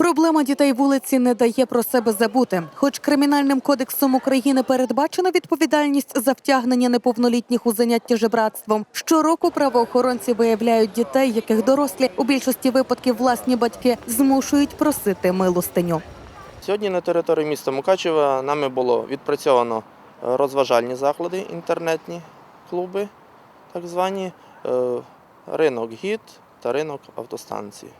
Проблема дітей вулиці не дає про себе забути. Хоч кримінальним кодексом України передбачена відповідальність за втягнення неповнолітніх у заняття жебратством. Щороку правоохоронці виявляють дітей, яких дорослі у більшості випадків власні батьки змушують просити милостиню. Сьогодні на території міста Мукачева нами було відпрацьовано е, розважальні заклади, інтернетні клуби, так звані, е, ринок гід та ринок автостанції.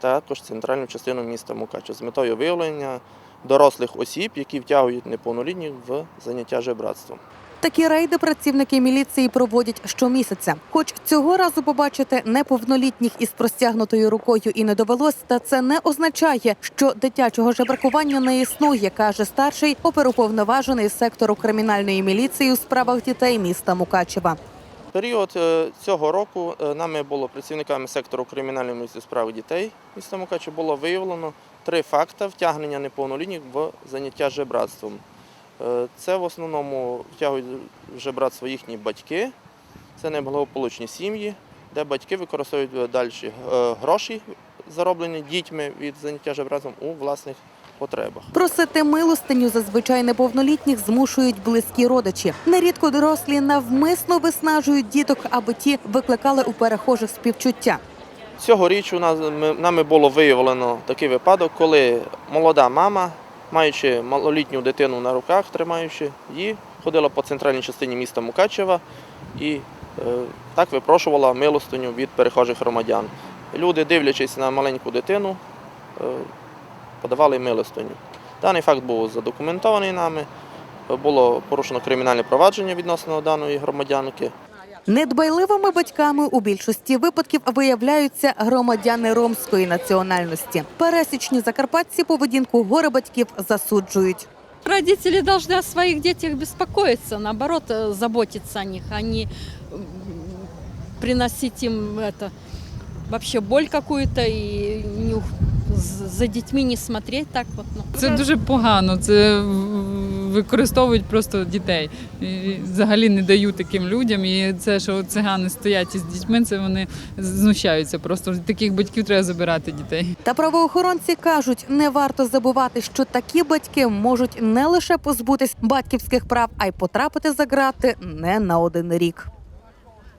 Також центральну частину міста Мукачева з метою виявлення дорослих осіб, які втягують неповнолітніх в заняття жебратством. Такі рейди працівники міліції проводять щомісяця. Хоч цього разу побачити неповнолітніх із простягнутою рукою і не довелось, та це не означає, що дитячого жебракування не існує, каже старший оперуповноважений сектору кримінальної міліції у справах дітей міста Мукачева. Період е, цього року е, нами було працівниками сектору кримінальної міліції справ дітей міста Мукачева було виявлено три факти втягнення неповнолітніх в заняття жебратством. Е, Це в основному втягують в жебратство їхні батьки, це неблагополучні сім'ї, де батьки використовують далі гроші, зароблені дітьми від заняття жебратством у власних потребах. Просити милостиню зазвичай неповнолітніх змушують близькі родичі. Нерідко дорослі навмисно виснажують діток, аби ті викликали у перехожих співчуття. Цьогоріч у нас нами було виявлено такий випадок, коли молода мама, маючи малолітню дитину на руках, тримаючи її, ходила по центральній частині міста Мукачева і е, так випрошувала милостиню від перехожих громадян. Люди, дивлячись на маленьку дитину, е, подавали милостиню. Даний факт був задокументований нами. Було порушено кримінальне провадження відносно даної громадянки. Недбайливими батьками у більшості випадків виявляються громадяни ромської національності. Пересічні закарпатці поведінку горе батьків засуджують. Родители должны о своих детях беспокоиться, наоборот, э, заботиться о них, а не м, приносить им это вообще боль какую-то и не ух- з- за детьми не смотреть так вот. Ну. Це дуже погано. Це використовують просто дітей. І взагалі не дають таким людям. І це, що цигани стоять із дітьми, це вони знущаються. Просто таких батьків треба забирати дітей. Та правоохоронці кажуть, не варто забувати, що такі батьки можуть не лише позбутись батьківських прав, а й потрапити за грати не на один рік.